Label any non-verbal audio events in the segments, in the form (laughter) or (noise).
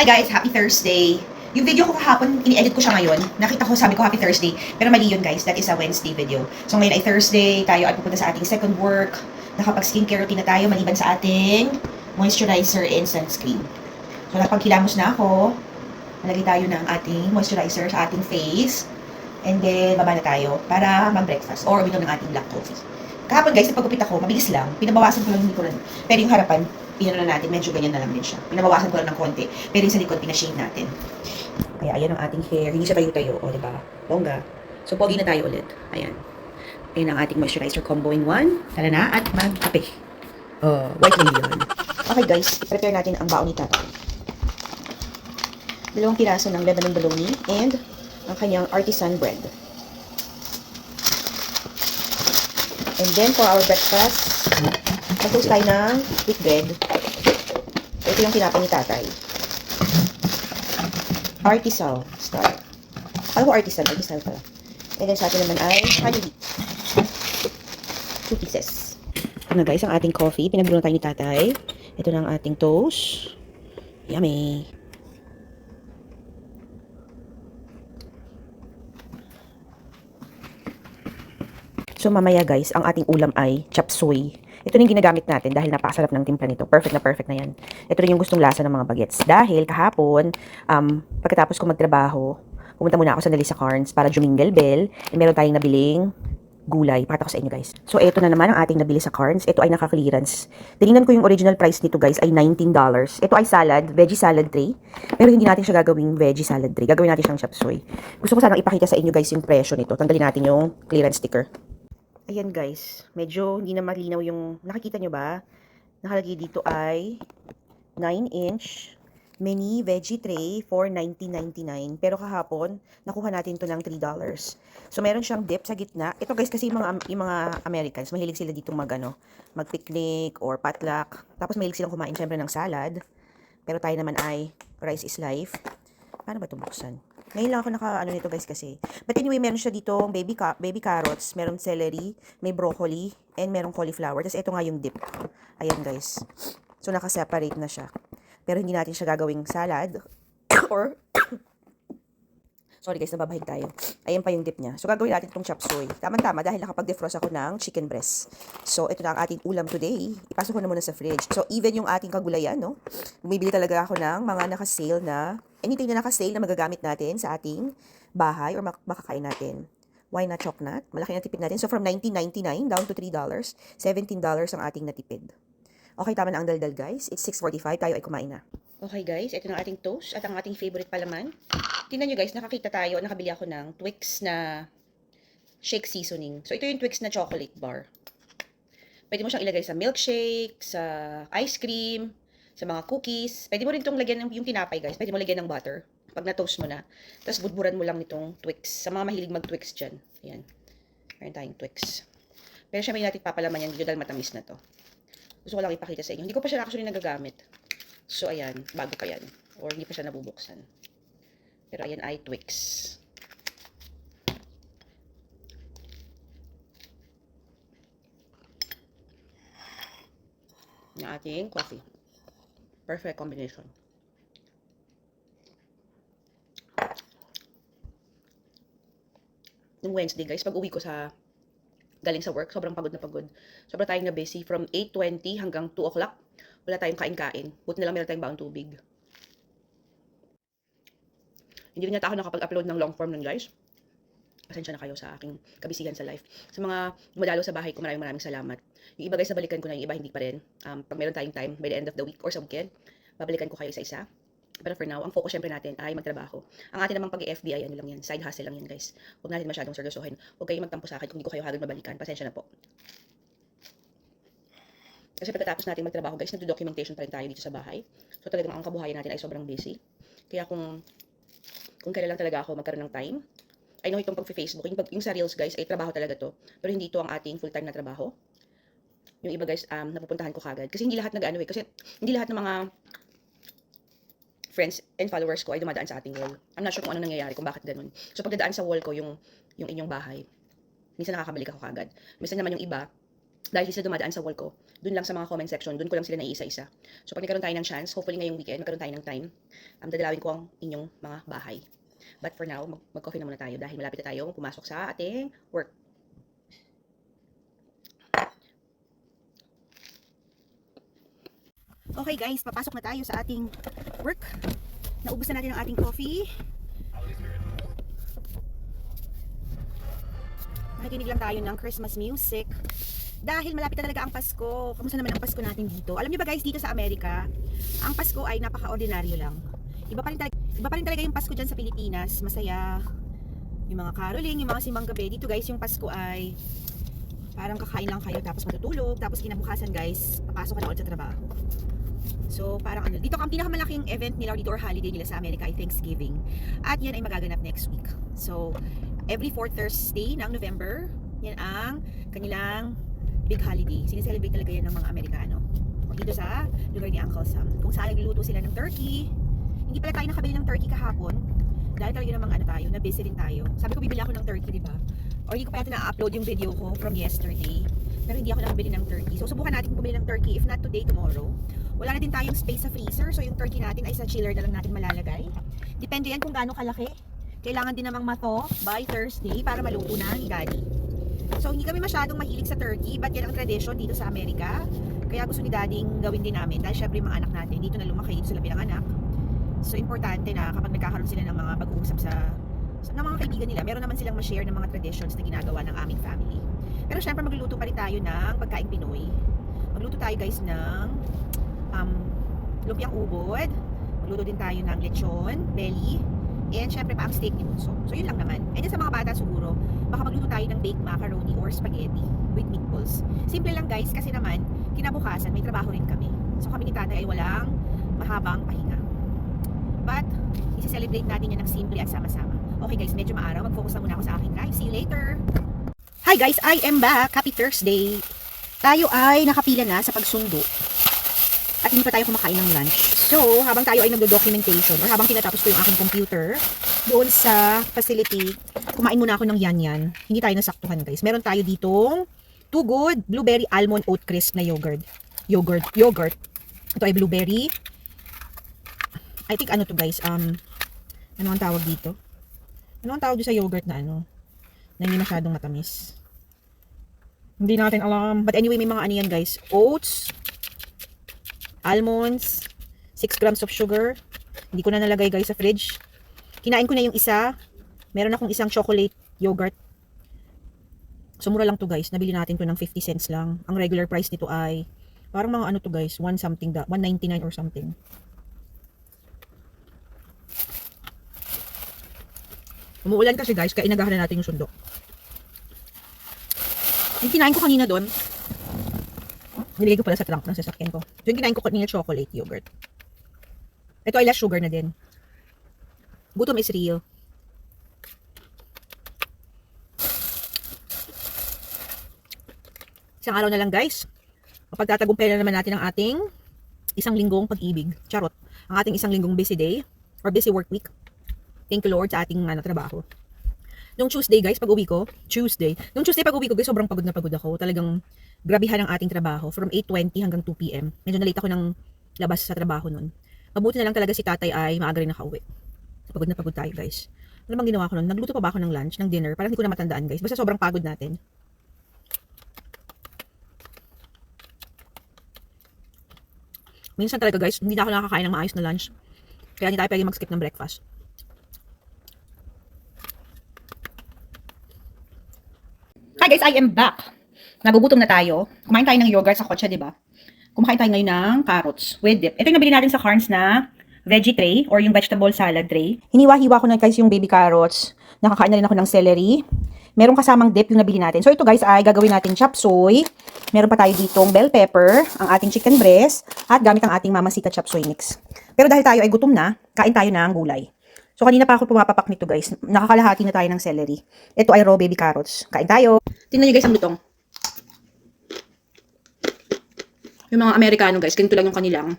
Hi guys, happy Thursday. Yung video ko kahapon, ini-edit ko siya ngayon. Nakita ko, sabi ko happy Thursday. Pero mali yun guys, that is a Wednesday video. So ngayon ay Thursday, tayo ay pupunta sa ating second work. Nakapag skincare routine na tayo, maliban sa ating moisturizer and sunscreen. So nakapagkilamos na ako. Nalagay tayo ng ating moisturizer sa ating face. And then, baba na tayo para mag-breakfast or uminom ng ating black coffee. Kahapon guys, napagupit ako, mabilis lang. Pinabawasan ko lang yung likuran. Pero yung harapan, pinano na natin, medyo ganyan na lang din siya. Pinabawasan ko lang ng konti. Pero yung sa likod, pinashave natin. Kaya ayan ang ating hair. Hindi siya tayo-tayo. O, diba? Bongga. So, pogi na tayo ulit. Ayan. Ayan ang ating moisturizer combo in one. Tara na at magkape. Oh, white lady yun. Okay guys, i-prepare natin ang baon ni tatay. Dalawang piraso ng Lebanon bologna and ang kanyang artisan bread. And then for our breakfast, mag-toast tayo ng wheat bread. Ito yung tinapay ni tatay. Artisan style. Alam ko artisan, artisan pala. And then sa atin naman ay honey wheat. Two pieces. Ito na guys, ang ating coffee. Pinagbro na tayo ni tatay. Ito na ang ating toast. Yummy. So mamaya guys, ang ating ulam ay chop suey. Ito yung ginagamit natin dahil napakasarap ng timpla nito. Perfect na perfect na yan. Ito rin yung gustong lasa ng mga bagets. Dahil kahapon, um, pagkatapos ko magtrabaho, pumunta muna ako sandali sa Carnes para jumingle bell. And meron tayong nabiling gulay. Pakita ko sa inyo guys. So ito na naman ang ating nabili sa Carnes. Ito ay naka-clearance. Tinignan ko yung original price nito guys ay $19. Ito ay salad, veggie salad tray. Pero hindi natin siya gagawing veggie salad tray. Gagawin natin siyang chop suey. Gusto ko sanang ipakita sa inyo guys yung presyo nito. Tanggalin natin yung clearance sticker. Ayan guys, medyo hindi na malinaw yung, nakikita nyo ba? Nakalagay dito ay 9-inch mini veggie tray for $19.99. Pero kahapon, nakuha natin to ng $3. So, meron siyang dip sa gitna. Ito guys, kasi yung mga, yung mga Americans, mahilig sila dito mag, ano, mag-picnic or potluck. Tapos mahilig silang kumain syempre ng salad. Pero tayo naman ay rice is life. Paano ba ito buksan? Ngayon lang ako naka ano nito guys kasi. But anyway, meron siya dito baby ca baby carrots, meron celery, may broccoli, and merong cauliflower. Tapos ito nga yung dip. Ayan guys. So naka-separate na siya. Pero hindi natin siya gagawing salad (coughs) or (coughs) Sorry guys, nababahig tayo. Ayan pa yung dip niya. So, gagawin natin itong chop suey. Tama-tama dahil nakapag-defrost ako ng chicken breast. So, ito na ang ating ulam today. Ipasok ko na muna sa fridge. So, even yung ating kagulayan, no? Bumibili talaga ako ng mga naka-sale na, anything na naka-sale na magagamit natin sa ating bahay or mak- makakain natin. Why not choknut? Malaki na tipid natin. So, from $19.99 down to $3, $17 ang ating natipid. Okay, tama na ang daldal, guys. It's 6.45. Tayo ay kumain na. Okay, guys. Ito na ating toast at ang ating favorite palaman. Tingnan nyo, guys. Nakakita tayo. Nakabili ako ng Twix na shake seasoning. So, ito yung Twix na chocolate bar. Pwede mo siyang ilagay sa milkshake, sa ice cream, sa mga cookies. Pwede mo rin itong lagyan ng yung tinapay, guys. Pwede mo lagyan ng butter. Pag na-toast mo na. Tapos, budburan mo lang nitong Twix. Sa mga mahilig mag-Twix dyan. Ayan. Meron tayong Twix. Pero syempre, hindi natin papalaman yan dito dahil matamis na to. Gusto ko lang ipakita sa inyo. Hindi ko pa siya actually nagagamit. So, ayan. Bago pa yan. Or hindi pa siya nabubuksan. Pero ayan ay Twix. Yung ating coffee. Perfect combination. Nung Wednesday, guys, pag uwi ko sa galing sa work, sobrang pagod na pagod. Sobrang tayong na busy from 8.20 hanggang 2 o'clock. Wala tayong kain-kain. Buti na lang meron tayong baong tubig. Hindi rin yata ako nakapag-upload ng long form nun, guys. Pasensya na kayo sa aking kabisihan sa life. Sa mga dumadalo sa bahay ko, maraming maraming salamat. Yung iba guys, nabalikan ko na, yung iba hindi pa rin. Um, pag meron tayong time, by the end of the week or sa weekend, babalikan ko kayo isa-isa. Pero for now, ang focus syempre natin ay magtrabaho. Ang atin namang pag-FBI, ano lang yan, side hustle lang yan guys. Huwag natin masyadong seryosohin. Huwag kayong magtampo sa akin kung hindi ko kayo agad mabalikan. Pasensya na po. Kasi pagkatapos natin magtrabaho guys, nagdo-documentation pa rin tayo dito sa bahay. So talagang ang kabuhayan natin ay sobrang busy. Kaya kung kung kailan lang talaga ako magkaroon ng time, I know itong pag-Facebook, yung, pag, yung sa Reels guys, ay trabaho talaga to. Pero hindi ito ang ating full-time na trabaho. Yung iba guys, um, napupuntahan ko kagad. Kasi hindi lahat nag-ano eh. Kasi hindi lahat ng mga friends and followers ko ay dumadaan sa ating wall. I'm not sure kung ano nangyayari, kung bakit ganun. So pag dadaan sa wall ko yung, yung inyong bahay, minsan nakakabalik ako kagad. Minsan naman yung iba, dahil sila dumadaan sa wall ko, dun lang sa mga comment section, dun ko lang sila naiisa-isa. So pag nagkaroon tayo ng chance, hopefully ngayong weekend, magkaroon tayo ng time, um, dadalawin ko ang inyong mga bahay. But for now, mag- mag-coffee na muna tayo dahil malapit na tayo pumasok sa ating work. Okay guys, papasok na tayo sa ating work. Naubos na natin ang ating coffee. Nakikinig lang tayo ng Christmas music. Dahil malapit na talaga ang Pasko. Kamusta naman ang Pasko natin dito? Alam niyo ba guys, dito sa Amerika, ang Pasko ay napaka-ordinaryo lang. Iba pa rin talaga, iba pa rin talaga yung Pasko dyan sa Pilipinas. Masaya. Yung mga caroling, yung mga simbang gabi. Dito guys, yung Pasko ay parang kakain lang kayo tapos matutulog. Tapos kinabukasan guys, papasok ka na ulit sa trabaho. So, parang ano, dito ang pinakamalaking event nila dito or holiday nila sa Amerika ay Thanksgiving. At yan ay magaganap next week. So, every fourth Thursday ng November, yan ang kanilang big holiday. Sineselebrate talaga yan ng mga Amerikano. Dito sa lugar ni Uncle Sam. Kung saan nagluluto sila ng turkey. Hindi pala tayo nakabili ng turkey kahapon. Dahil talaga namang ano tayo, na busy rin tayo. Sabi ko bibili ako ng turkey, di ba? Or hindi ko pa yata na-upload yung video ko from yesterday. Pero hindi ako nakabili ng turkey. So, subukan natin bumili ng turkey. If not today, tomorrow. Wala na din tayong space sa freezer. So, yung turkey natin ay sa chiller na lang natin malalagay. Depende yan kung gaano kalaki. Kailangan din namang mato by Thursday para maluto na ni Daddy. So, hindi kami masyadong mahilig sa turkey. But yan ang tradition dito sa Amerika. Kaya gusto ni Daddy gawin din namin. Dahil syempre mga anak natin, dito na lumaki, dito sila bilang anak. So, importante na kapag nagkakaroon sila ng mga pag-uusap sa, sa ng mga kaibigan nila, meron naman silang ma-share ng mga traditions na ginagawa ng aming family. Pero syempre magluluto pa rin tayo ng pagkain Pinoy. Magluto tayo guys ng um, lumpiang ubod. Magluto din tayo ng lechon, belly, and syempre pa ang steak ni Bunso. So yun lang naman. And sa mga bata siguro, baka magluto tayo ng baked macaroni or spaghetti with meatballs. Simple lang guys kasi naman, kinabukasan may trabaho rin kami. So kami ni tatay ay walang mahabang pahinga. But, isi-celebrate natin yan ng simple at sama-sama. Okay guys, medyo maaraw. Mag-focus na muna ako sa aking drive. See you later! Hi guys, I am back. Happy Thursday. Tayo ay nakapila na sa pagsundo. At hindi pa tayo kumakain ng lunch. So, habang tayo ay nagdo-documentation or habang tinatapos ko yung aking computer doon sa facility, kumain muna ako ng yan-yan. Hindi tayo nasaktuhan guys. Meron tayo ditong Too Good Blueberry Almond Oat Crisp na yogurt. Yogurt. Yogurt. Ito ay blueberry. I think ano to guys, um, ano ang tawag dito? Ano ang tawag dito sa yogurt na ano? Na hindi masyadong matamis. Hindi natin alam. But anyway, may mga ano yan guys. Oats, almonds, 6 grams of sugar. Hindi ko na nalagay guys sa fridge. Kinain ko na yung isa. Meron akong isang chocolate yogurt. So, mura lang to guys. Nabili natin to ng 50 cents lang. Ang regular price nito ay parang mga ano to guys, 1 something da, 199 or something. Umuulan kasi guys, kaya inagahan na natin yung sundo. Yung kinain ko kanina doon, nilagay ko pala sa trunk ng sasakyan ko. Yung kinain ko kanina chocolate yogurt. Ito ay less sugar na din. Gutom is real. Isang araw na lang guys. Mapagtatagumpay na naman natin ang ating isang linggong pag-ibig. Charot. Ang ating isang linggong busy day or busy work week. Thank you Lord sa ating ano, trabaho. Nung Tuesday guys, pag uwi ko, Tuesday. Nung Tuesday pag uwi ko guys, sobrang pagod na pagod ako. Talagang grabihan ang ating trabaho from 8.20 hanggang 2 p.m. Medyo nalate ako ng labas sa trabaho nun. Mabuti na lang talaga si tatay ay maaga rin nakauwi. Pagod na pagod tayo guys. Ano bang ginawa ko nun? Nagluto pa ba ako ng lunch, ng dinner? Parang hindi ko na matandaan guys. Basta sobrang pagod natin. Minsan talaga guys, hindi na ako nakakain ng maayos na lunch. Kaya hindi tayo pwede mag-skip ng breakfast. Hi guys, I am back. Nagugutom na tayo. Kumain tayo ng yogurt sa kotse, di ba? Kumakain tayo ngayon ng carrots with dip. Ito yung nabili natin sa Carnes na veggie tray or yung vegetable salad tray. Hiniwa-hiwa ko na guys yung baby carrots. Nakakain na rin ako ng celery. Meron kasamang dip yung nabili natin. So ito guys ay gagawin natin chop suey. Meron pa tayo ditong bell pepper, ang ating chicken breast, at gamit ang ating mamasika chop suey mix. Pero dahil tayo ay gutom na, kain tayo ng gulay. So, kanina pa ako pumapapak nito, guys. Nakakalahati na tayo ng celery. Ito ay raw baby carrots. Kain tayo. Tingnan nyo, guys, ang lutong. Yung mga Amerikano, guys, ganito lang yung kanilang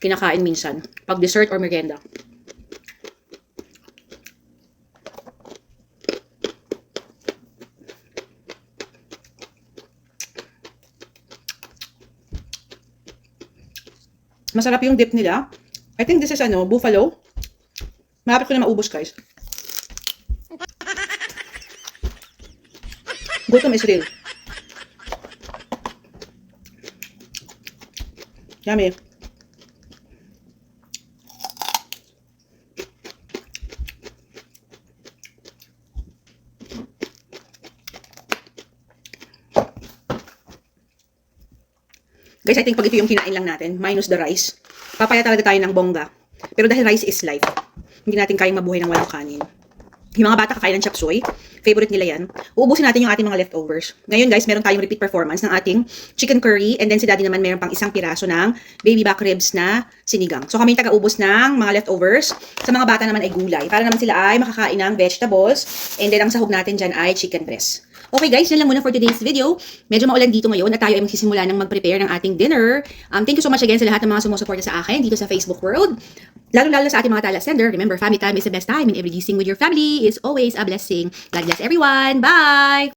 kinakain minsan. Pag dessert or merienda. Masarap yung dip nila. I think this is ano, buffalo. Malapit ko na maubos, guys. Gutom is real. Yummy. Guys, I think pag ito yung kinain lang natin, minus the rice, papaya talaga tayo ng bongga. Pero dahil rice is life, hindi natin kayang mabuhay ng walang kanin. Yung mga bata kakain ng chop suey, favorite nila yan. Uubusin natin yung ating mga leftovers. Ngayon guys, meron tayong repeat performance ng ating chicken curry and then si daddy naman meron pang isang piraso ng baby back ribs na sinigang. So kami taga-ubos ng mga leftovers. Sa mga bata naman ay gulay. Para naman sila ay makakain ng vegetables and then ang sahog natin dyan ay chicken breast. Okay guys, yan lang muna for today's video. Medyo maulan dito ngayon at tayo ay magsisimula ng mag-prepare ng ating dinner. Um, thank you so much again sa lahat ng mga sumusuporta sa akin dito sa Facebook world. Lalo-lalo sa ating mga talasender. Remember, family time is the best time and every gising with your family is always a blessing. God bless everyone. Bye!